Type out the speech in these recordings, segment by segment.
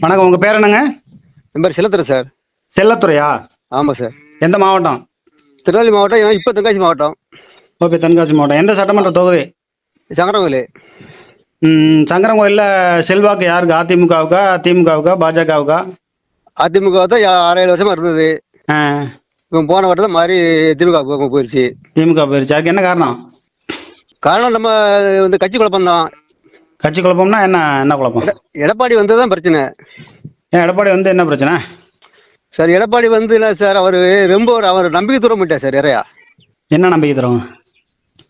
வணக்கம் உங்க பேர் என்னங்க? என் பேர் செல்லத்துறை சார். செல்லத்துறையா? ஆமாம் சார். எந்த மாவட்டம்? திருநெல்வேலி மாவட்டம் ஏன்னா இப்போ தென்காசி மாவட்டம். ஓபி தென்காசி மாவட்டம். எந்த சட்டமன்ற தொகுதி? சங்கரங்கோயில். ம், சங்கரங்கோயில்ல செல்வாக்கு யாருக்கு? அதிமுகவுக்கா திமுகவுக்கா பாஜகவுக்கா? அதிமுக தான் யா- ஆறு ஏழு வருஷமா இருந்தது. ஆ, இப்போ போன வருடம் தான் மாறி திமுக போயிடுச்சு திமுக போயிருச்சு. அதுக்கு என்ன காரணம்? காரணம் நம்ம வந்து கட்சி குழப்பம் தான் கட்சி குழப்பம்னா என்ன என்ன குழப்பம்? எடப்பாடி வந்தது தான் பிரச்சனை. ஏன் எடப்பாடி வந்து என்ன பிரச்சனை? சார் எடப்பாடி வந்து என்ன சார் அவர் ரொம்ப ஒரு அவர் நம்பிக்கை தூரம் விட்டார் சார் நிறையா என்ன நம்பிக்கை தரும்?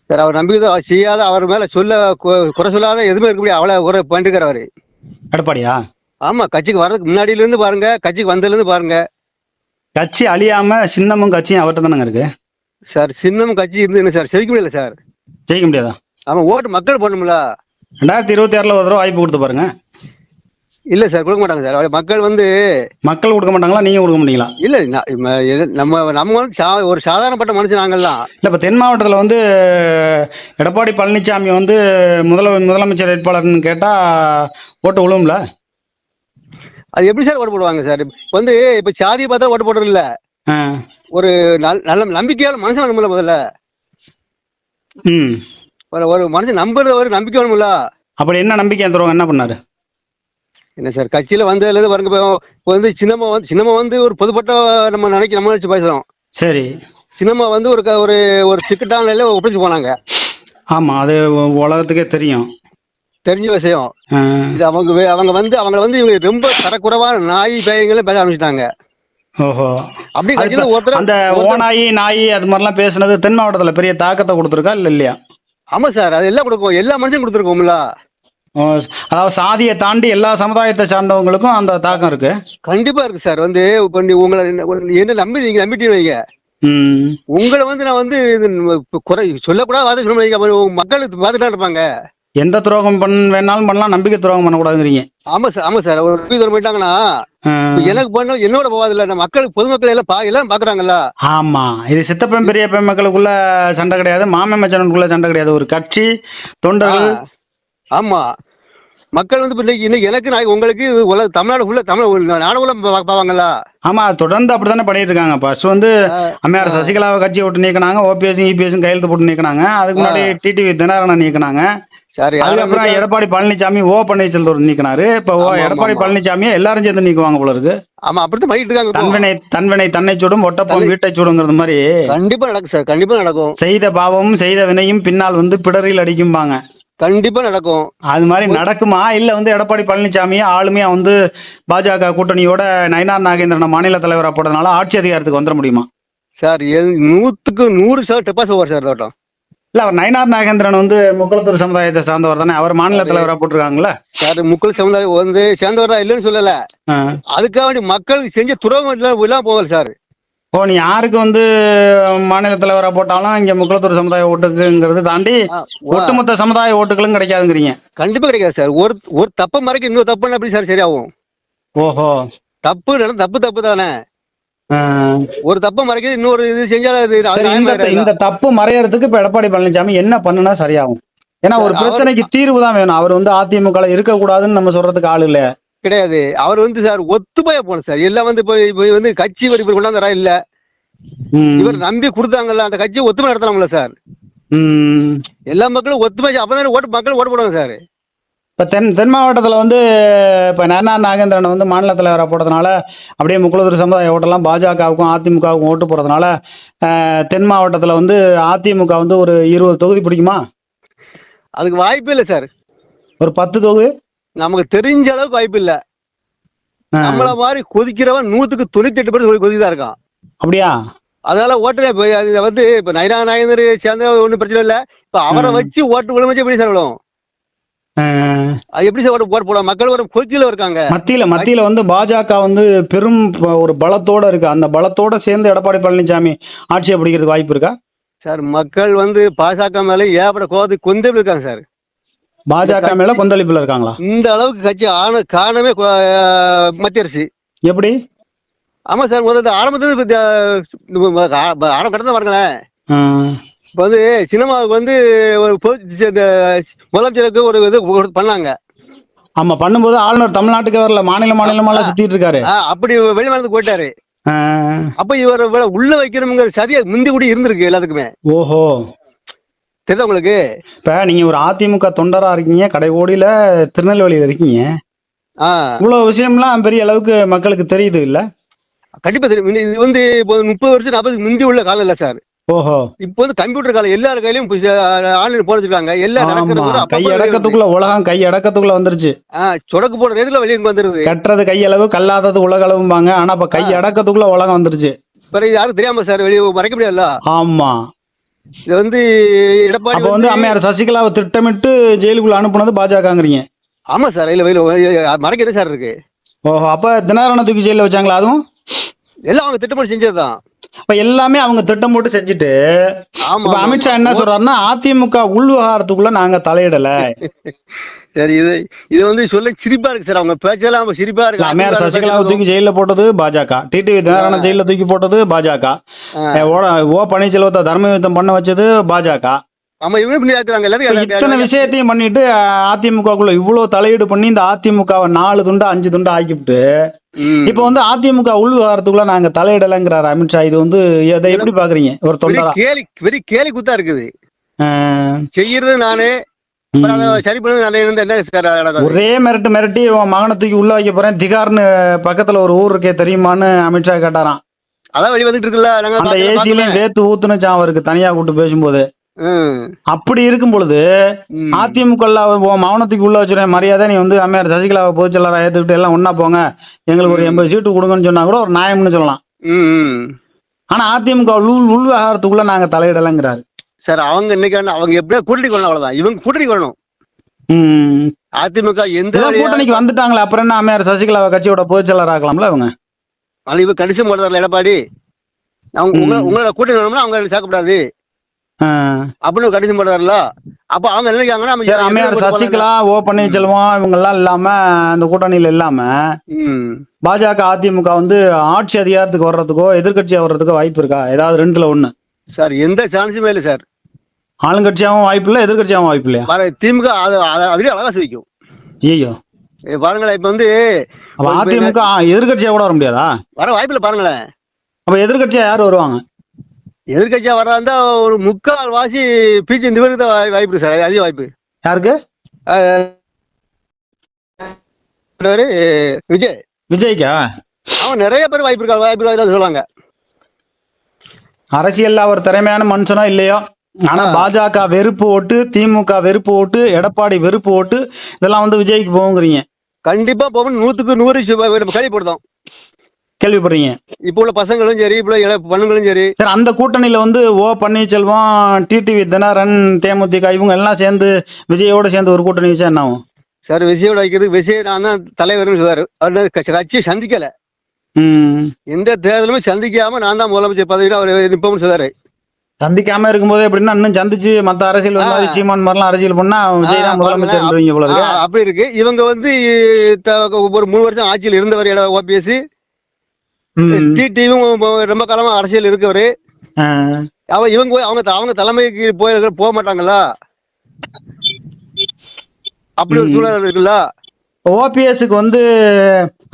சார் அவர் நம்பிக்கை தூரம் செய்யாத அவர் மேலே சொல்ல குறை சொல்லாத எதுவுமே இருக்க முடியாது. அவ்வளோ குறை பண்ணிருக்கார் அவர். எடப்பாடியா? ஆமாம் கட்சிக்கு வர்றதுக்கு முன்னாடியிலேருந்து பாருங்க கட்சிக்கு வந்ததுலேருந்து பாருங்க. கட்சி அழியாம சின்னமும் கட்சியும் அவர்கிட்ட தானங்க இருக்கு? சார் சின்னம் கட்சி இருந்து என்ன சார் செவிக்க முடியல சார். ஜெயிக்க முடியாதா? ஆமாம் ஓட்டு மக்கள் போடணும்ல. ரெண்டாயிரத்தி இருபத்தி ஆறுல ஒரு தடவை வாய்ப்பு கொடுத்து பாருங்க. இல்ல சார் கொடுக்க மாட்டாங்க சார். மக்கள் வந்து மக்கள் கொடுக்க மாட்டாங்களா நீங்க கொடுக்க மாட்டீங்களா? இல்ல நம்ம நம்ம வந்து சா- ஒரு சாதாரணப்பட்ட மனுஷன் நாங்கள்லாம் இல்ல இப்ப தென் மாவட்டத்துல வந்து எடப்பாடி பழனிசாமி வந்து முதல முதலமைச்சர் வேட்பாளர்னு கேட்டா ஓட்டு விழும்ல? அது எப்படி சார் ஓட்டு போடுவாங்க சார்? இப்ப வந்து இப்ப சாதியை பார்த்தா ஓட்டு போடுறது இல்ல. ஒரு நல்- நல்ல நம்பிக்கையான மனுஷன் முதல்ல. ம். ஒரு ஒரு மனுஷன் நம்புறது ஒரு நம்பிக்கை வேணும்ல. அப்படி என்ன நம்பிக்கை தருவாங்க? என்ன பண்ணாரு? என்ன சார் கட்சியில வந்ததுல இருந்து பாருங்க இப்போ வந்து சின்னம்மா வந்து சின்னம்மா வந்து ஒரு பொதுப்பட்ட நம்ம நினைக்க நம்ம நினைச்சு பேசுறோம். சரி. சின்னம்மா வந்து ஒரு ஒரு ஒரு சிக்கட்டான ஒப்பிச்சு போனாங்க. ஆமா அது உலகத்துக்கே தெரியும். தெரிஞ்ச விஷயம். இது அவங்க அவங்க வந்து அவங்க வந்து இவங்க ரொம்ப தரக்குறைவான நாய் பேயங்களும் பேச ஆரம்பிச்சிட்டாங்க. ஓஹோ. அப்படி ஒருத்தர் அந்த ஓநாயி நாய் அது மாதிரிலாம் பேசுனது தென் மாவட்டத்துல பெரிய தாக்கத்தை கொடுத்துருக்கா இல்ல இல்லையா? ஆமா சார் அது எல்லாம் கொடுக்கும் எல்லா மனுஷனும் கொடுத்துருக்கோம்ல. அதாவது சாதியை தாண்டி எல்லா சமுதாயத்தை சார்ந்தவங்களுக்கும் அந்த தாக்கம் இருக்கு. கண்டிப்பா இருக்கு சார் வந்து இப்ப நீ உங்களை என்ன- நம்பி நீங்க நம்பிட்டீங்க வைங்க. உங்களை வந்து நான் வந்து குறை சொல்லக்கூடாது வார்த்தை சொல்ல வைங்க மக்கள் பார்த்துட்டு இருப்பாங்க. எந்த துரோகம் பண்ண வேணாலும் பண்ணலாம் நம்பிக்கை துரோகம் பண்ணக்கூடாதுங்கிறீங்க. ஆமா சார் ஆமா சார். ஒரு தூரம் போயிட்டாங்கன்னா எனக்கு பண்ண என்னோட போகாதுல்ல நம்ம மக்கள் பொதுமக்கள் எல்லாம் பா எல்லாம் பாக்குறாங்கல்ல. ஆமா. இது சித்தப்பன் பெரியப்பன் மக்களுக்குள்ள சண்டை கிடையாது. மாமன் மச்சனுக்குள்ள சண்டை கிடையாது. ஒரு கட்சி தொண்டர்கள். ஆமா. மக்கள் வந்து இன்னைக்கு இன்னைக்கு எனக்கு நான் உங்களுக்கு உலக தமிழ்நாடு உள்ள தமிழ் நாடு உள்ள பா- பாவாங்கல்ல ஆமா தொடர்ந்து அப்படித்தானே பண்ணிட்டு இருக்காங்க ஃபர்ஸ்ட் வந்து அம்மையார் சசிகலாவை கட்சியை விட்டு நீக்கினாங்க. ஓபிஎஸ் இபிஎஸ் கையெழுத்து போட்டு நீக்கினாங்க. அதுக்கு முன்னாடி டிடிவி தினகரனை நீக்கினாங்க. சார் அதுக்கப்புறம் எடப்பாடி பழனிசாமி ஓ பன்னீர்செல்வம் நீக்கினாரு. இப்ப ஓ எடப்பாடி. பழனிசாமியை எல்லாரும் சேர்ந்து நீக்குவாங்க போல இருக்கு. ஆமா அப்படித்தான் பண்ணிட்டு இருக்காங்க. தன்வினை தன்வினை தன்னை சுடும் ஒட்டப்பம் வீட்டை சுடுங்கிறது மாதிரி. கண்டிப்பா நடக்கும் சார் கண்டிப்பா நடக்கும். செய்த பாவமும் செய்த வினையும் பின்னால் வந்து பிடரில் அடிக்கும்பாங்க. கண்டிப்பா நடக்கும். அது மாதிரி நடக்குமா? இல்ல வந்து எடப்பாடி பழனிசாமியை ஆளுமையா வந்து பாஜக கூட்டணியோட நயினார் நாகேந்திரனை மாநில தலைவரா போட்டதுனால ஆட்சி அதிகாரத்துக்கு வந்துட முடியுமா? சார் நூத்துக்கு நூறு சார் டெபாசிட் ஓவர் சார் தோட்டம் இல்ல அவர் நயினார் நாகேந்திரன் வந்து முக்குளத்தூர் சமுதாயத்தை சார்ந்தவர் தானே? அவர் மாநில தலைவரா போட்டிருக்காங்கல்ல? சார் முக்கள் சமுதாயம் வந்து சேர்ந்தவர் இல்லைன்னு சொல்லல. அதுக்காக வேண்டி மக்களுக்கு செஞ்ச துரோகம் எல்லாம் போகல சார். ஓ நீ யாருக்கு வந்து மாநில தலைவரா போட்டாலும் இங்க முக்குளத்தூர் சமுதாய ஓட்டுக்குங்கிறது தாண்டி. ஒட்டுமொத்த சமுதாய ஓட்டுகளும் கிடைக்காதுங்கிறீங்க. கண்டிப்பா கிடைக்காது சார். ஒரு ஒரு தப்பை மறைக்க இன்னொரு தப்பு எப்படி சார் சரியாகும்? ஓஹோ. தப்பு தப்பு தப்பு தானே. ஒரு தப்பை மறைக்கிறது இன்னொரு இது செஞ்சா அது அது சரி, நியாயமா இந்த தப்பு மறையறதுக்கு இப்ப எடப்பாடி பழனிசாமி என்ன பண்ணுனா சரியாகும். ஏன்னா ஒரு பிரச்சனைக்கு தீர்வு தான் வேணும். அவர் வந்து அதிமுக இருக்க கூடாதுன்னு நம்ம சொல்றதுக்கு ஆள் இல்ல. கிடையாது. அவர் வந்து சார் ஒத்துமையா போன சார். எல்லாம் வந்து இப்போ வந்து கட்சி வரி கொண்டாந்துறா இல்ல. இவர் நம்பி கொடுத்தாங்கல்ல அந்த கட்சியை ஒத்துமை நடத்தலாம்ல சார். எல்லா மக்களும் ஒத்துமை அப்பதான் ஓட்டு மக்கள் ஓட்டு போடுவாங்க சார். இப்ப தென் தென் மாவட்டத்துல வந்து இப்ப நயனார் நாகேந்திரன் வந்து மாநில தலைவரா போட்டதுனால அப்படியே முக்குளத்தூர் சமுதாய ஓட்டெல்லாம் பாஜகவுக்கும் அதிமுகவுக்கும் ஓட்டு போறதுனால அஹ், தென் மாவட்டத்துல வந்து அதிமுக வந்து ஒரு இருபது தொகுதி பிடிக்குமா? அதுக்கு வாய்ப்பே இல்லை சார். ஒரு பத்து தொகுதி? நமக்கு தெரிஞ்ச அளவுக்கு வாய்ப்பு இல்ல. நம்மள மாதிரி கொதிக்கிறவன் நூத்துக்கு தொண்ணூத்தி எட்டு பேர் கொதிதான் இருக்கான். அப்படியா? அதனால ஓட்டுல வந்து இப்ப நைனா நாயந்தர் சேர்ந்த ஒண்ணும் பிரச்சனை இல்ல. இப்ப அவரை. வச்சு ஓட்டு விழுமச்சு எப்படி சார் விழும் அது எப்படி சார் ஓட்டு போட மக்கள் ஒரு கொதிச்சில இருக்காங்க. மத்தியில மத்தியில வந்து பாஜக வந்து பெரும் ஒரு பலத்தோட இருக்கு. அந்த பலத்தோட சேர்ந்து எடப்பாடி பழனிசாமி ஆட்சியை பிடிக்கிறதுக்கு வாய்ப்பு இருக்கா? சார் மக்கள் வந்து பாசக மேல ஏப்பட கோவத்துக்கு கொந்தே இருக்காங்க சார். பாஜக மேல கொந்தளிப்புல இருக்காங்களா? இந்த அளவுக்கு கட்சி ஆன காரணமே மத்திய அரசு. எப்படி? ஆமா சார் முதல்ல ஆரம்பத்துல ஆரம்ப கட்டத்தை பாருங்களேன். இப்ப வந்து சினிமாவுக்கு வந்து ஒரு முதலமைச்சருக்கு ஒரு இது பண்ணாங்க. ஆமா பண்ணும்போது ஆளுநர் தமிழ்நாட்டுக்கு வரல மாநில மாநிலமெல்லாம் சுத்திட்டு இருக்காரு. அப்படி வெளிமாநிலத்துக்கு போயிட்டாரு. அப்ப இவர் உள்ள வைக்கணுங்கிற சதியா முந்தி கூட இருந்திருக்கு எல்லாத்துக்குமே. ஓஹோ. தெரியுதா உங்களுக்கு? இப்ப நீங்க ஒரு அதிமுக தொண்டரா இருக்கீங்க கடைகோடியில திருநெல்வேலியில இருக்கீங்க. இவ்வளவு விஷயம்லாம் பெரிய அளவுக்கு மக்களுக்கு தெரியுது இல்ல? கண்டிப்பா தெரியும். இது இது வந்து இப்போ முப்பது வருஷம் நாற்பது முந்தி உள்ள காலம் இல்ல சார். ஓஹோ. இப்போ வந்து கம்ப்யூட்டர் காலம் எல்லார் கையிலயும் ஆன்லைன் போட வச்சிருக்காங்க. எல்லாம் கை. அடக்கத்துக்குள்ள உலகம் கை அடக்கத்துக்குள்ள வந்துருச்சு சொடக்கு போடுற நேரத்துல வெளியே வந்துருது. கட்டுறது கையளவு கல்லாதது உலகளவும்பாங்க. ஆனா இப்ப கை அடக்கத்துக்குள்ள உலகம் வந்துருச்சு. பிறகு யாரும் தெரியாம சார் வெளியே மறைக்க முடியாதுல்ல? ஆமா. இது வந்து எடப்பாடி அப்ப வந்து அம்மையார் சசிகலாவை திட்டமிட்டு ஜெயிலுக்குள்ள அனுப்புனது பாஜகங்கிறீங்க. ஆமா சார் இல்ல வெளியில மறைக்கிறது சார் இருக்கு? ஓஹோ அப்ப தினகரனை தூக்கி ஜெயில வச்சாங்களா அதுவும்? எல்லாம் அவங்க திட்டமிட்டு செஞ்சதுதான். அப்ப எல்லாமே அவங்க திட்டம் போட்டு செஞ்சுட்டு இப்ப அமித்ஷா. என்ன சொல்றாருன்னா அதிமுக உள் விவகாரத்துக்குள்ள நாங்க தலையிடல. சரி இது இது வந்து சொல்ல சிரிப்பா இருக்கு சார். அவங்க பேச்செல்லாம் சிரிப்பா இருக்கு. அம்மையார் சசிகலாவை தூக்கி ஜெயில போட்டது பாஜக. டிடிவி தினகரனை ஜெயில தூக்கி போட்டது பாஜக. ஓ- பன்னீர்செல்வத்தை தர்ம யுத்தம் பண்ண வச்சது பாஜக. இப்ப இத்தனை விஷயத்தையும் பண்ணிட்டு அதிமுகக்குள்ள இவ்வளவு தலையீடு பண்ணி இந்த அதிமுகவை நாலு துண்டா அஞ்சு துண்டா ஆக்கிவிட்டு. இப்ப வந்து அதிமுக உள் விவகாரத்துக்குள்ள நாங்க தலையிடலைங்கிறாரு அமித்ஷா. இது வந்து இதை எப்படி பாக்குறீங்க? ஒரு தொண்டரா? கேலி வெறும் கேலி குத்தா இருக்குது. செய்யறது நானே? ஒரே மிரட்டு மிரட்டி உன் மகனை தூக்கி உள்ள வைக்க போறேன். திகார்னு பக்கத்துல ஒரு ஊர் இருக்கே தெரியுமான்னு அமித்ஷா கேட்டாராம். அதான் வெளிய வந்துட்டு இருக்குல்ல அந்த ஏசிலையும். வேத்து ஊத்துனுச்சான் அவருக்கு தனியா கூட்டு பேசும்போது. அப்படி இருக்கும் பொழுது. அதிமுக மௌனத்துக்கு உள்ள வச்சிருவேன் மரியாதை நீ வந்து அம்மையார் சசிகலாவை பொதுச் ஏத்துக்கிட்டு எல்லாம் ஒண்ணா போங்க. எங்களுக்கு ஒரு எண்பது சீட்டு கொடுங்கன்னு சொன்னா கூட ஒரு நியாயம்னு சொல்லலாம். ஆனா அதிமுக உள் உள் விவகாரத்துக்குள்ள நாங்க தலையிடலைங்கிறாரு. சார் அவங்க இன்னைக்கு அவங்க எப்படியா கூட்டணி கொள்ளணும் அவ்வளவுதான். இவங்க கூட்டணி கொள்ளணும். அதிமுக எந்த கூட்டணிக்கு வந்துட்டாங்களே அப்புறம் என்ன அம்மையார் சசிகலாவை கட்சியோட பொதுச் செயலர் ஆக்கலாம்ல அவங்க இவங்க கணிசம் போடுறாரு எடப்பாடி. அவங்க உங்களை உங்களோட கூட்டணி வேணும்னா அவங்க சேர்க்கக்கூடாது. அப்படின்னு கணிசம் போடுறாருல அப்ப அவங்க சரி அம்மையார் சசிகலா ஓ பன்னீர்செல்வம் இவங்க எல்லாம் இல்லாம அந்த கூட்டணியில இல்லாம. பாஜக அதிமுக வந்து ஆட்சி அதிகாரத்துக்கு வர்றதுக்கோ எதிர்க்கட்சியா வர்றதுக்கோ வாய்ப்பு இருக்கா? ஏதாவது ரெண்டுல ஒண்ணு. சார் எந்த சான்ஸுமே இல்லை சார். ஆளுங்கட்சியாவும் வாய்ப்பு இல்ல எதிர்க்கட்சியாவும் வாய்ப்பு இல்லையா? திமுக அது- அது- அதுலயே அழகா சிரிக்கும். ஐயோ பாருங்களேன் இப்ப வந்து அதிமுக எதிர்க்கட்சியா கூட வர முடியாதா? வர வாய்ப்பில்லை பாருங்களேன். அப்ப எதிர்க்கட்சியா யார் வருவாங்க? எதிர்கட்சியா வர்றதா இருந்தா ஒரு முக்கால் வாசி பிஜி இந்த பேருக்கு தான் வாய்ப்பு சார். அதிக வாய்ப்பு. யாருக்கு? விஜய். விஜய்க்கா? அவன் நிறைய பேர் வாய்ப்பு இருக்கா வாய்ப்பு சொல்லுவாங்க. அரசியல்ல அவர் திறமையான மனுஷனோ இல்லையோ? ஆனா. பாஜக வெறுப்பு ஓட்டு திமுக வெறுப்பு ஓட்டு எடப்பாடி வெறுப்பு ஓட்டு இதெல்லாம் வந்து விஜய்க்கு போகுங்கிறீங்க. கண்டிப்பா போகணும் நூத்துக்கு நூறு கேள்விப்படுத்தோம் கேள்விப்படுறீங்க. இப்போ உள்ள பசங்களும் சரி இப்போ உள்ள பொண்ணுங்களும் சரி. சரி அந்த கூட்டணியில வந்து ஓ பன்னீர்செல்வம் டிடிவி தினகரன் தேமுதிக இவங்க எல்லாம் சேர்ந்து விஜயோட சேர்ந்து ஒரு கூட்டணி வச்சா என்ன ஆகும்? சார் விஜயோட வைக்கிறது விஜய் நான் தான் தலைவர்னு சொல்றாரு. அவர் கட்சி- கட்சியை சந்திக்கல. எந்த தேர்தலுமே சந்திக்காம நான் தான் முதலமைச்சர் பதவியில அவர் நிற்போம்னு சொல்றாரு. சந்திக்காம இருக்கும்போது எப்படின்னா இன்னும் சந்திச்சு மத்த அரசியல் வந்து. சீமான் மாதிரிலாம் அரசியல் பண்ணா விஜய் தான் ஆ, முதலமைச்சர் அப்படி இருக்கு. இவங்க வந்து ஒரு மூணு வருஷம் ஆட்சியில் இருந்தவர் ஓபிஎஸ். டிடிவும் ரொம்ப காலமா அரசியல் இருக்கவரு. அவ இவங்க போய் அவங்க அவங்க தலைமைக்கு போய் போக மாட்டாங்களா? அப்படி ஒரு. சூழல் இருக்குல்ல? ஓபிஎஸ்க்கு வந்து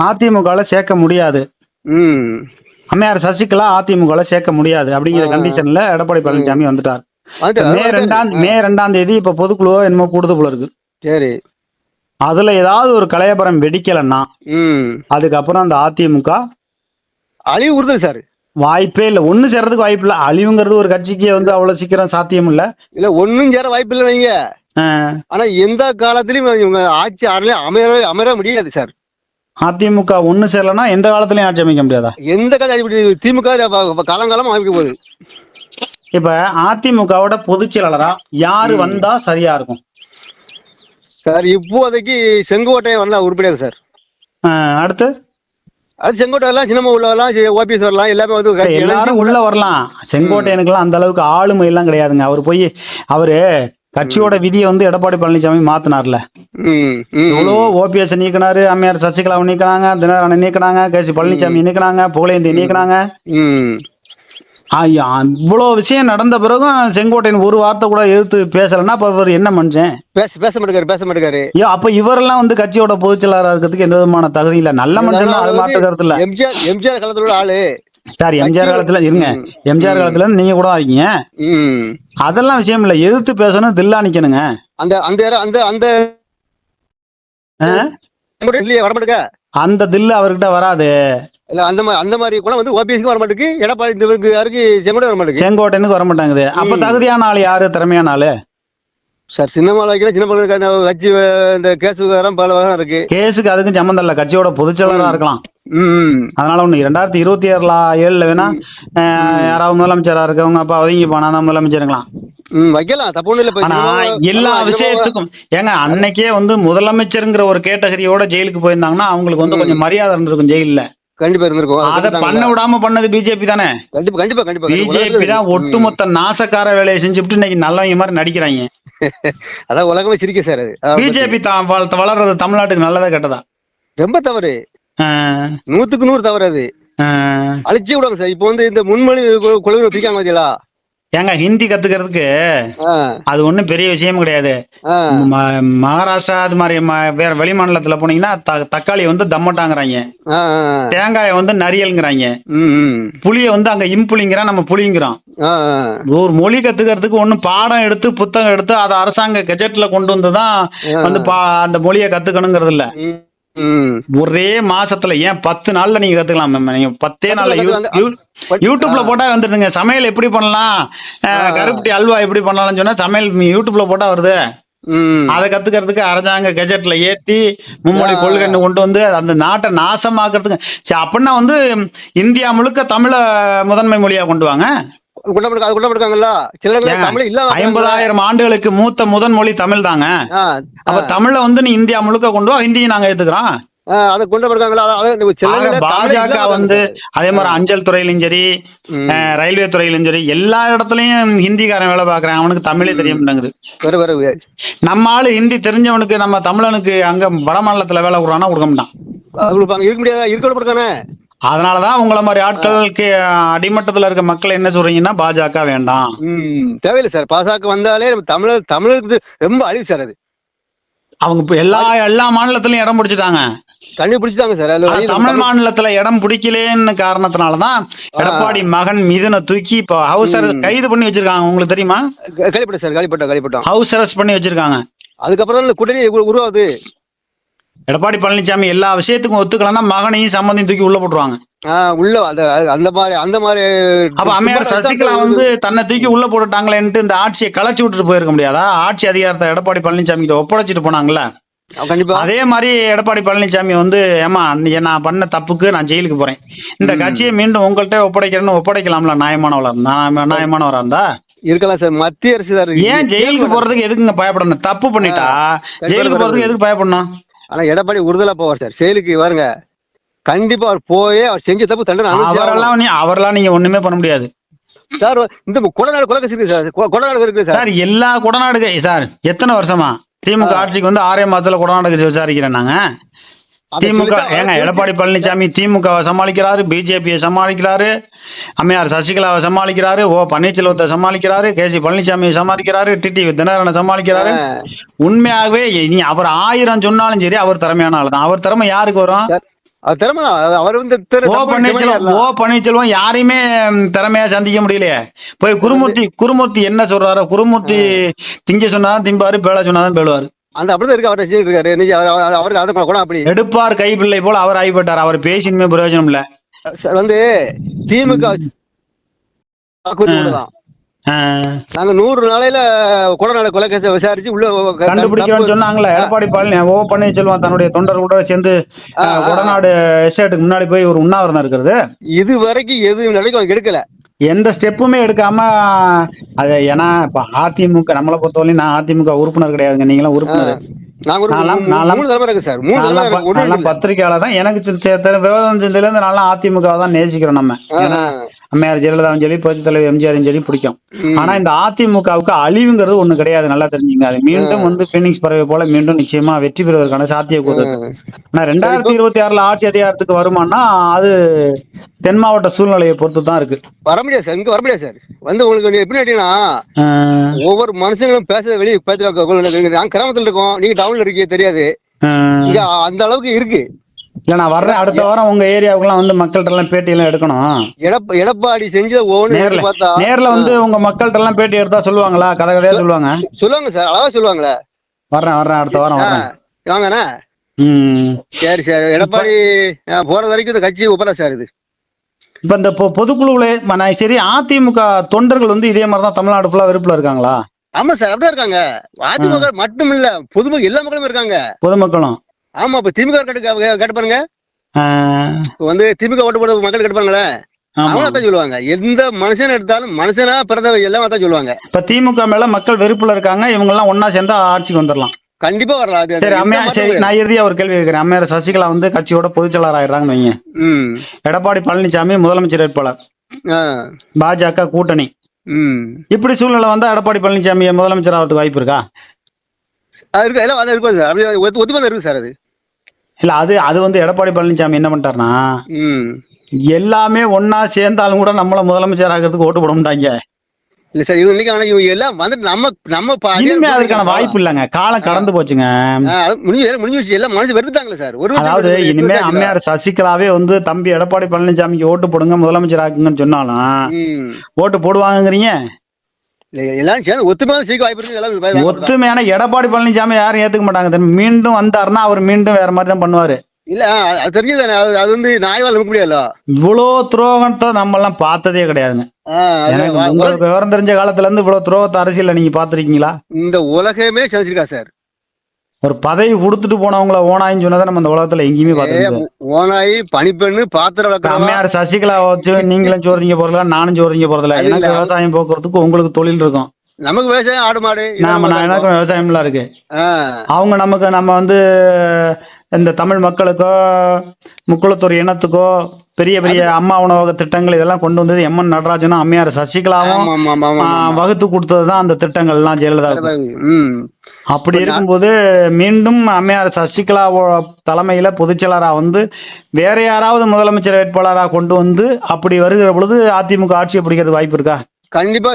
அதிமுகல சேர்க்க முடியாது. அம்மையார் சசிகலா அதிமுகல சேர்க்க முடியாது அப்படிங்கிற. கண்டிஷன்ல எடப்பாடி பழனிசாமி வந்துட்டார். வந்துட்டு- மே ரெண்டாம் மே ரெண்டாம் தேதி இப்ப பொதுக்குழுவோ என்னமோ கூடுது போல இருக்கு. சரி. அதுல ஏதாவது ஒரு கலையபரம் வெடிக்கலன்னா அதுக்கப்புறம் அந்த அதிமுக அழிவு உறுதல் சார். வாய்ப்பே இல்ல. ஒண்ணு சேர்றதுக்கு வாய்ப்பு இல்ல. அழிவுங்கிறது ஒரு கட்சிக்கு வந்து அவ்வளவு சீக்கிரம் சாத்தியம் இல்ல. இல்ல ஒண்ணும் சேர வாய்ப்பு இல்லை வைங்க. ஆனா எந்த காலத்திலயும் இவங்க ஆட்சி அறல அமர அமர முடியாது சார். அதிமுக ஒண்ணு சேரலன்னா எந்த காலத்திலயும் ஆட்சி அமைக்க முடியாதா? எந்த காலம் இப்படி திமுக காலங்காலம் அமைக்க போகுது. இப்ப அதிமுகவோட பொதுச் செயலாளரா யாரு வந்தா சரியா இருக்கும்? சார் இப்போதைக்கு செங்கோட்டையன் வரலாம் உருப்படியாது சார். அடுத்து? அது செங்கோட்டை சின்னம்மா உள்ள வரலாம் ஓபிஎஸ் வரலாம் எல்லாமே வந்து எல்லாரும் உள்ள வரலாம். செங்கோட்டையனுக்குலாம் அந்த அளவுக்கு ஆளுமை எல்லாம் கிடையாதுங்க. அவர் போய் அவரு கட்சியோட விதியை வந்து எடப்பாடி பழனிசாமி மாத்தினார்ல. எவ்வளோ ஓபிஎஸ் நீக்கினாரு அம்மையார் சசிகலாவை நீக்கினாங்க தினகரனை நீக்கினாங்க கேசி பழனிசாமி நீக்கினாங்க புகழேந்தி நீக்கினாங்க. இவ்வளோ விஷயம் நடந்த பிறகும் செங்கோட்டையன் ஒரு வார்த்தை கூட எதிர்த்து பேசலைன்னா அப்ப இவர் என்ன மனுஷன்? பேச பேச மாட்டேங்காரு பேச மாட்டேங்காரு. ஐயோ அப்ப இவரெல்லாம் வந்து கட்சியோட பொதுச் செயலாளரா இருக்கிறதுக்கு எந்த விதமான தகுதி இல்ல? நல்ல மனுஷன் அது மாற்று கருத்து இல்ல எம்ஜிஆர் எம்ஜிஆர் காலத்துல ஆளு. சார் எம்ஜிஆர் காலத்துல இருங்க. எம்ஜிஆர் காலத்துல இருந்து நீங்க கூட இருக்கீங்க ம். அதெல்லாம் விஷயம் இல்ல. எதிர்த்து பேசணும் தில்லா நிக்கணுங்க. அந்த அந்த அந்த அந்த அந்த தில்லு அவர்கிட்ட வராது. இல்ல அந்த மாதிரி அந்த மாதிரி கூட வந்து ஓபிஎஸ்க்கு வர மாட்டேங்குது எடப்பாடி இந்த இவருக்கு யாருக்கு செங்கோட்டை வர மாட்டேங்குது செங்கோட்டையனுக்கு வர மாட்டாங்குது அப்ப. தகுதியான ஆள் யாரு? திறமையான ஆளு? சார் சின்னமால வைக்கணும் சின்ன பழம் வச்சு இந்த கேஸ் விவகாரம் பல விவகாரம் இருக்கு. கேஸுக்கு அதுக்கும் சம்மந்தம் இல்ல. கட்சியோட பொதுச் செயலாளரா இருக்கலாம். அதனால ஒண்ணு ரெண்டாயிரத்தி இருபத்தி ஏழுல ஏழுல வேணா யாராவது முதலமைச்சரா இருக்கவங்க அப்ப ஒதுங்கி போனா தான் முதலமைச்சருங்களாம் வைக்கலாம். தப்பு இல்ல. ஆனா எல்லா விஷயத்துக்கும் ஏங்க அன்னைக்கே வந்து முதலமைச்சருங்கிற ஒரு கேட்டகரியோட ஜெயிலுக்கு போயிருந்தாங்கன்னா அவங்களுக்கு வந்து. கொஞ்சம் மரியாதை இருந்திருக்கும். ஜெயில்ல. கண்டிப்பா இருந்திருக்கும். அதை பண்ண. விடாம பண்ணது பிஜேபி தானே? கண்டிப்பா கண்டிப்பா கண்டிப்பா பிஜேபி தான். ஒட்டுமொத்த நாசக்கார வேலையை செஞ்சுட்டு இன்னைக்கு நல்லவங்க மாதிரி நடிக்கிறாங்க. அதான் உலகமே சிரிக்க சார் அது. பிஜேபி தான் வள- வளர்றது தமிழ்நாட்டுக்கு நல்லதா கெட்டதா? ரொம்ப தவறு. நூத்துக்கு நூறு தவறு அது. அழிச்சு விடுவாங்க சார். இப்போ வந்து இந்த முன்மொழி குழுவை வச்சிருக்காங்க பாத்தீங்களா? ஏங்க ஹிந்தி கத்துக்கிறதுக்கு அது ஒண்ணும் பெரிய விஷயம் கிடையாது மகாராஷ்டிரா அது மாதிரி வேற வெளி மாநிலத்துல போனீங்கன்னா தக்காளி வந்து தம்மட்டாங்கிறாங்க. தேங்காயை வந்து நரியல்ங்கிறாங்க. புளிய வந்து அங்க இம்புளிங்கிறான் நம்ம புளிங்கிறோம். ஒரு மொழி கத்துக்கிறதுக்கு ஒண்ணு பாடம் எடுத்து புத்தகம் எடுத்து அதை அரசாங்க கெஜெட்ல கொண்டு வந்து தான் வந்து அந்த மொழியை கத்துக்கணுங்கிறது இல்ல. ஒரே மாசத்துல ஏன் பத்து நாள்ல நீங்க கத்துக்கலாம் மேம். நீங்க பத்தே நாள்ல யூடியூப்ல போட்டா வந்துடுங்க சமையல் எப்படி பண்ணலாம்? கருப்பட்டி அல்வா எப்படி பண்ணலாம்னு சொன்னா சமையல் யூடியூப்ல போட்டா வருது. அதை கத்துக்கிறதுக்கு அரசாங்க கெஜெட்ல ஏத்தி மும்மொழி. கொள்கைன்னு கொண்டு வந்து அந்த நாட்டை நாசமாக்குறதுக்கு அப்படின்னா வந்து இந்தியா முழுக்க தமிழ முதன்மை மொழியா கொண்டு வாங்க. சில பேர் தமிழ். ஐம்பதாயிரம் ஆண்டுகளுக்கு மூத்த முதன் மொழி தமிழ் தாங்க. அப்ப தமிழை வந்து நீ இந்தியா முழுக்க கொண்டு வா ஹிந்தியை நாங்க ஏத்துக்கிறோம். அதை பாஜக வந்து அதே மாதிரி அஞ்சல் துறையிலும் சரி ரயில்வே துறையிலும் சரி எல்லா இடத்துலயும் ஹிந்திக்காரன் வேலை பாக்குறான் அவனுக்கு தமிழே தெரிய நம்ம ஆளு ஹிந்தி தெரிஞ்சவனுக்கு நம்ம தமிழனுக்கு அங்க வட மாநிலத்துல வேலை கொடுறானா கொடுக்க மாட்டான். இருக்க முடியாதா? இருக்க கொடுப்பானே அதனாலதான் உங்கள மாதிரி ஆட்களுக்கு அடிமட்டத்துல இருக்க மக்கள் என்ன சொல்றீங்கன்னா பாஜக வேண்டாம். தேவையில்லை சார். பாசாக்கு வந்தாலே நம்ம தமிழர் தமிழருக்கு ரொம்ப அழிவு சார் அது. அவங்க இப்ப எல்லா எல்லா மாநிலத்திலயும் இடம் பிடிச்சிட்டாங்க. கண்ணி பிடிச்சிட்டாங்க சார் தமிழ் மாநிலத்துல இடம் பிடிக்கலேன்னு காரணத்தினாலதான் எடப்பாடி மகன் மிதுனை தூக்கி இப்போ ஹவுஸ் கைது பண்ணி வச்சிருக்காங்க. உங்களுக்கு தெரியுமா? க- களிப்பட்டோம் சார். களிப்பட்டோம் களிப்பட்டோம் ஹவுஸ் அரெஸ்ட் பண்ணி வச்சிருக்காங்க. அதுக்கப்புறம் தான் கூட்டணி உரு- உருவாகுது. எடப்பாடி பழனிசாமி எல்லா விஷயத்துக்கும் ஒத்துக்கலன்னா மகனையும் சம்மந்தையும் தூக்கி உள்ள போட்டுருவாங்க. உள்ள அந்த மாதிரி அந்த மாதிரி அப்ப அம்மையார் சசிகலா வந்து தன்னை தூக்கி உள்ள போட்டுட்டாங்களேன்ட்டு இந்த ஆட்சியை களைச்சு விட்டுட்டு போயிருக்க முடியாதா? ஆட்சி அதிகாரத்தை எடப்பாடி பழனிசாமி கிட்ட ஒப்படைச்சிட்டு போனாங்கல்ல. கண்டிப்பா. அதே மாதிரி எடப்பாடி பழனிசாமி வந்து ஏமா நீ- நான் பண்ண தப்புக்கு நான் ஜெயிலுக்கு போறேன். இந்த கட்சியை மீண்டும் உங்கள்கிட்ட ஒப்படைக்கிறேன்னு ஒப்படைக்கலாம்ல நியாயமானவளா நியாயமானவரா இருந்தா? இருக்கலாம் சார் மத்திய அரசு ஏன் ஜெயிலுக்கு போறதுக்கு எதுக்குங்க பயப்படணும்? தப்பு பண்ணிட்டா? ஜெயிலுக்கு போறதுக்கு எதுக்கு பயப்படணும்? ஆனா எடப்பாடி உறுதலா போவார் சார். செயலுக்கு வருங்க கண்டிப்பா அவர் போயே அவர் செஞ்ச தப்பு தண்டனை அனுபவிச்சே. அவரெல்லாம் நீ அவரெல்லாம் நீங்க ஒண்ணுமே பண்ண முடியாது. சார் இந்த கொடநாடு கொலை இருக்கு சார். கொ- கொடநாடு இருக்கு சார். சார் எல்லா குடநாடுக சார் எத்தனை வருஷமா? திமுக ஆட்சிக்கு வந்து ஆறே மாதத்துல குடநாடுக்கு விசாரிக்கிறேன் நாங்க. திமுக ஏங்க எடப்பாடி பழனிசாமி திமுகவை சமாளிக்கிறாரு பிஜேபியை சமாளிக்கிறாரு அம்மையார் சசிகலாவை சமாளிக்கிறாரு ஓ பன்னீர்செல்வத்தை சமாளிக்கிறாரு கே சி பழனிசாமியை சமாளிக்கிறாரு டிடி தினகரனை சமாளிக்கிறாரு. உண்மையாகவே நீ அவர் ஆயிரம் சொன்னாலும் சரி அவர் திறமையான ஆள் தான் அவர் திறமை யாருக்கு வரும்? அவர் வந்து ஓ பன்னீர்செல்வம் ஓ பன்னீர்செல்வம் யாரையுமே திறமையா சந்திக்க முடியலையே. போய் குருமூர்த்தி குருமூர்த்தி என்ன சொல்றாரு குருமூர்த்தி திங்க சொன்னாதான் திம்பாரு பேள சொன்னாதான் பேளுவாரு அந்த அப்படிதான் இருக்கு அவர் ரசிகர் இருக்காரு. அவர் அவர்- அவருக்கு அதை கூட அப்படி எடுப்பார் கைப்பிள்ளை போல அவர் ஆகிப்பட்டார். அவர் பேசினுமே பிரயோஜனம் இல்ல. சார் வந்து திமுக ஆஹ், நாங்க நூறு நாளையில கொடநாடு கொலை கேஸை விசாரிச்சு உள்ள க- கண்டுபிடிக்கிறோம்னு தப்பு- சொன்னாங்களே எடப்பாடி பழனி ஓ பன்னீர்செல்வம் தன்னுடைய தொண்டர்களோட சேர்ந்து. கொடநாடு எஸ்டேட்டுக்கு முன்னாடி போய் ஒரு உண்ணாவிரதம் இருக்கிறது. இது வரைக்கும் எது நடக்கும் எடுக்கல. எந்த ஸ்டெப்புமே எடுக்காம அது ஏன்னா இப்ப அதிமுக நம்மளை பொறுத்தவரையும் நான் அதிமுக உறுப்பினர் கிடையாதுங்க. நீங்களாம் உறுப்பினர். நாங்க ஒரு நாலாம்- மூணு- நாலாம் மூணு தலைமை இருக்கு சார். மூணு தலைமை நான்லாம் இருக்கு ப- ஒண்ணு நான்லாம் இல்ல. பத்திரிக்கையாளர் தான். எனக்கு விவாதம் சிந்தையில இருந்து நான்லாம் அதிமுக தான் நேசிக்கிறோம் நம்ம. ஏன்னா அம்மையார் ஜெயலலிதாவும் சரி புரட்சி தலைவர் எம்ஜிஆரும் சரி பிடிக்கும். ஆனா இந்த அதிமுகவுக்கு அழிவுங்கிறது ஒண்ணு கிடையாது. நல்லா தெரிஞ்சுங்க. அது மீண்டும் வந்து பினிக்ஸ் பறவை போல மீண்டும் நிச்சயமா வெற்றி பெறுவதற்கான சாத்தியக்கூறு. ஆனா ரெண்டாயிரத்தி இருபத்தி ஆறுல ஆட்சி அதிகாரத்துக்கு வருமானா அது தென் மாவட்ட சூழ்நிலையை பொறுத்து தான் இருக்கு. வர முடியாது சார் இங்க வர முடியாது சார். வந்து உங்களுக்கு எப்படி கேட்டீங்கன்னா ஒவ்வொரு மனுஷங்களும் பேசுறது வெளியே பேசுறாங்க நாங்க கிராமத்துல இருக்கோம் நீங்க டவுன்ல இருக்கீங்க தெரியாது. இங்க அந்த அளவுக்கு இருக்கு. இல்ல நான் வர்றேன் அடுத்த வாரம் உங்க ஏரியாவுக்குலாம் வந்து மக்கள்கிட்ட எல்லாம் பேட்டி எல்லாம் எடுக்கணும். எடப்ப எடப்பாடி செஞ்ச நேர்ல பார்த்தா நேர்ல வந்து உங்க மக்கள்கிட்ட எல்லாம் பேட்டி எடுத்தா சொல்லுவாங்களா? கதை கதையா சொல்லுவாங்க? சொல்லுவாங்க சார் அழகா சொல்லுவாங்களே. வர்றேன் வர்றேன் அடுத்த வாரம் வர்றேன். வாங்கண்ணா சரி சரி எடப்பாடி போற வரைக்கும் இந்த கட்சி ஒப்பரா சார் இது. இப்ப இந்த பொதுக்குழுவுல நான் சரி அதிமுக தொண்டர்கள் வந்து இதே மாதிரி தான் தமிழ்நாடு ஃபுல்லா வெறுப்புல இருக்காங்களா? ஆமா சார் அப்படியே இருக்காங்க. அதிமுக மட்டும் இல்ல பொதுமக்கள் எல்லா மக்களும் இருக்காங்க. பொதுமக்களும். ஆமா இப்ப திமுக கேட்டு கேட்டு பாருங்க. வந்து திமுக ஓட்டு போட மக்கள் கேட்டு பாருங்களே. ஆமா. அவங்க தான் சொல்லுவாங்க. எந்த மனுஷன் எடுத்தாலும் மனுஷனா பிறந்தவங்க எல்லாம் தான் சொல்லுவாங்க. இப்ப திமுக மேல மக்கள் வெறுப்புல இருக்காங்க. இவங்க எல்லாம் ஒன்னா சேர்ந்தா ஆட்சிக்கு வந்துடலாம் கண்டிப்பா வரலாம். அது சரி அம்மையா சரி. நான் இறுதியா ஒரு கேள்வி கேட்கிறேன். அம்மையார் சசிகலா வந்து கட்சியோட பொதுச்செயலாளர் ஆயிடுறாங்கன்னு வைங்க எடப்பாடி பழனிசாமி முதலமைச்சர் வேட்பாளர். பாஜக கூட்டணி. இப்படி சூழ்நிலை வந்தா எடப்பாடி பழனிசாமி முதலமைச்சர் ஆகிறதுக்கு வாய்ப்பு இருக்கா? இருக்கு? எல்லாம் இருக்கும் சார்? அப்படியே ஒத்து ஒத்துமதி இருக்கு சார் அது. இல்ல அது அது வந்து எடப்பாடி பழனிசாமி என்ன பண்ணிட்டாருன்னா எல்லாமே ஒன்னா சேர்ந்தாலும் கூட நம்மள முதலமைச்சர் ஆகிறதுக்கு ஓட்டு போட மாட்டாங்க. இல்ல சார் இவங்க இன்னைக்கு ஆனா இவங்க எல்லாம் வந்துட்டு நம்ம நம்ம இனிமே அதுக்கான வாய்ப்பு இல்லைங்க. காலம் கடந்து போச்சுங்க. முடிஞ்சு முடிஞ்சு எல்லாம் மனுஷன் வெறுத்தாங்களே சார். ஒரு அதாவது இனிமே? அம்மையார் சசிகலாவே வந்து தம்பி எடப்பாடி பழனிசாமிக்கு ஓட்டு போடுங்க முதலமைச்சர் ஆக்குங்கன்னு சொன்னாலும். ஓட்டு போடுவாங்கங்கிறீங்க? இல்ல, எல்லாம் சேர்ந்து ஒத்துமையா சீக்கிரம் வாய்ப்பு இருக்கு. ஒத்துமையான எடப்பாடி பழனிசாமி யாரும் ஏத்துக்க மாட்டாங்க? மீண்டும் வந்தாருன்னா அவர் மீண்டும் வேற மாதிரி தான் பண்ணுவாரு. இல்ல அது- தெரிஞ்சது அது வந்து நாய்வால் இருக்க முடியாதுல்ல இவ்வளோ துரோகத்தை நம்ம எல்லாம் பார்த்ததே கிடையாதுங்க. விவரம் தெரிஞ்ச காலத்துல இருந்து இவ்வளவு துரோகத்தை அரசியல்ல நீங்க பாத்திருக்கீங்களா இந்த உலகமே சந்திச்சிருக்கா சார். ஒரு பதவி கொடுத்துட்டு போனவங்கள ஓனாயின்னு சொன்னதை நம்ம இந்த உலகத்துல எங்கேயுமே பார்த்தோம் ஓனாயி பனிப்பெண்ணு பாத்திரம் அம்மையார் சசிகலா வச்சு நீங்களும் சோறுதிங்க போறதில்ல நானும் சோறுதிங்க போறதில்ல. அது எனக்கு. விவசாயம் போக்குறதுக்கு உங்களுக்கு தொழில் இருக்கும். நமக்கு விவசாயம் ஆடு மாடு நாம நான். எனக்கும் விவசாயம்லாம் இருக்கு. அவங்க நமக்கு நம்ம வந்து இந்த தமிழ் மக்களுக்கோ முக்குளத்தூர் இனத்துக்கோ பெரிய பெரிய அம்மா உணவக திட்டங்கள் இதெல்லாம் கொண்டு வந்தது எம் என் நடராஜனும் அம்மையார் சசிகலாவும். வகுத்து கொடுத்ததுதான் அந்த திட்டங்கள்லாம் ஜெயலலிதா. அப்படி இருக்கும்போது மீண்டும் அம்மையார் சசிகலா தலைமையில பொதுச்செயலரா வந்து வேற யாராவது முதலமைச்சர் வேட்பாளரா கொண்டு வந்து அப்படி வருகிற பொழுது அதிமுக ஆட்சியை பிடிக்கிறது வாய்ப்பு இருக்கா கண்டிப்பா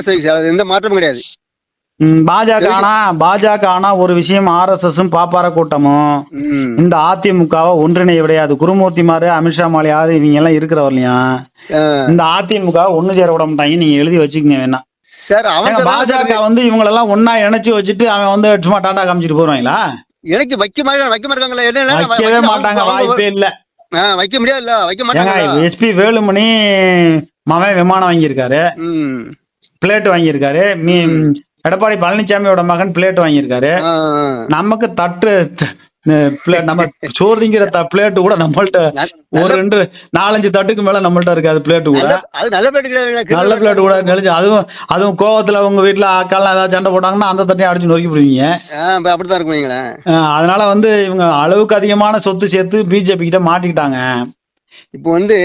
எந்த மாற்றமும் கிடையாது பாஜக ஆனா பாஜக ஆனா ஒரு விஷயம் ஆர்எஸ்எஸும் பாப்பார கூட்டமும். இந்த அதிமுகவை ஒன்றிணைய விடையாது குருமூர்த்திமாரு அமித்ஷா மாலியாரு இவங்க எல்லாம் இருக்கிறவர்களையும் ஆ. இந்த அதிமுக ஒண்ணு சேர விட மாட்டாங்க. நீங்க எழுதி வச்சுக்கங்க வேணா. சார் அவங்க பாஜக வந்து இவங்களெல்லாம் ஒன்னா இணைச்சு வச்சுட்டு அவன் வந்து சும்மா டாடா காமிச்சிட்டு போறாங்களா எனக்கு வைக்க மாதிரி வைக்க மாட்டாங்களா என்ன என்ன, வைக்கவே வைக்க- மாட்டாங்க வாய்ப்பே இல்ல. வைக்க முடியாதுல்ல வைக்க மாட்டாங்க எஸ்பி வேலுமணி மவன் விமானம் வாங்கியிருக்காரு. பிளேட் வாங்கியிருக்காரு. மீ. எடப்பாடி பழனிசாமியோட மகன் பிளேட் வாங்கியிருக்காரு. நமக்கு தட்டு நம்ம சோறு திங்கிற பிளேட் கூட நம்மள்ட்ட ஒரு ரெண்டு நாலஞ்சு தட்டுக்கு மேல நம்மள்ட்ட இருக்காது பிளேட் கூட. நல்ல- பிளேட் கூட நெளிஞ்சு அதுவும் அதுவும் கோவத்துல உங்க வீட்டுல அக்காலாம் ஏதாவது சண்டை போட்டாங்கன்னா அந்த தட்டையும் அடிச்சு நொறுக்கி இப்ப அப்படித்தான் அஹ் அதனால வந்து இவங்க அளவுக்கு அதிகமான சொத்து சேர்த்து பிஜேபி கிட்ட மாட்டிக்கிட்டாங்க. இப்போ வந்து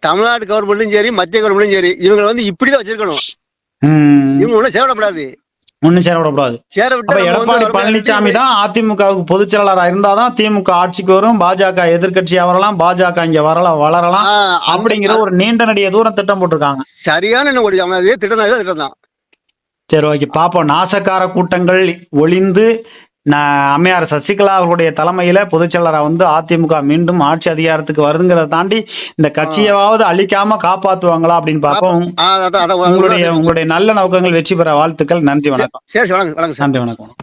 தமிழ்நாடு கவர்மெண்ட்டும் சரி மத்திய கவர்மெண்ட்டும் சரி இவங்களை வந்து இப்படிதான் வச்சிருக்கணும். இவங்க சேரப்படாது ஒண்ணும் சேர விடக்கூடாது சேர அப்ப எடப்பாடி பழனிசாமி தான் அதிமுகவுக்கு பொதுச் செயலாளரா இருந்தாதான் திமுக ஆட்சிக்கு வரும் பாஜக எதிர்க்கட்சியா வரலாம் பாஜக இங்க வரலாம் வளரலாம் அப்படிங்கிற ஒரு நீண்ட நடிக தூரம் திட்டம் போட்டிருக்காங்க. சரியான திட்டம் தான். சரி ஓகே. பாப்போம். நாசக்கார கூட்டங்கள் ஒளிந்து அம்மையார் சசிகலா அவர்களுடைய தலைமையில பொதுச்செயலரா வந்து அதிமுக மீண்டும் ஆட்சி அதிகாரத்துக்கு வருதுங்கிறத தாண்டி இந்த கட்சியாவது அழிக்காம காப்பாத்துவாங்களா அப்படின்னு பார்ப்போம். உங்களுடைய உங்களுடைய நல்ல நோக்கங்கள் வெற்றி பெற வாழ்த்துக்கள். நன்றி வணக்கம். நன்றி வணக்கம்.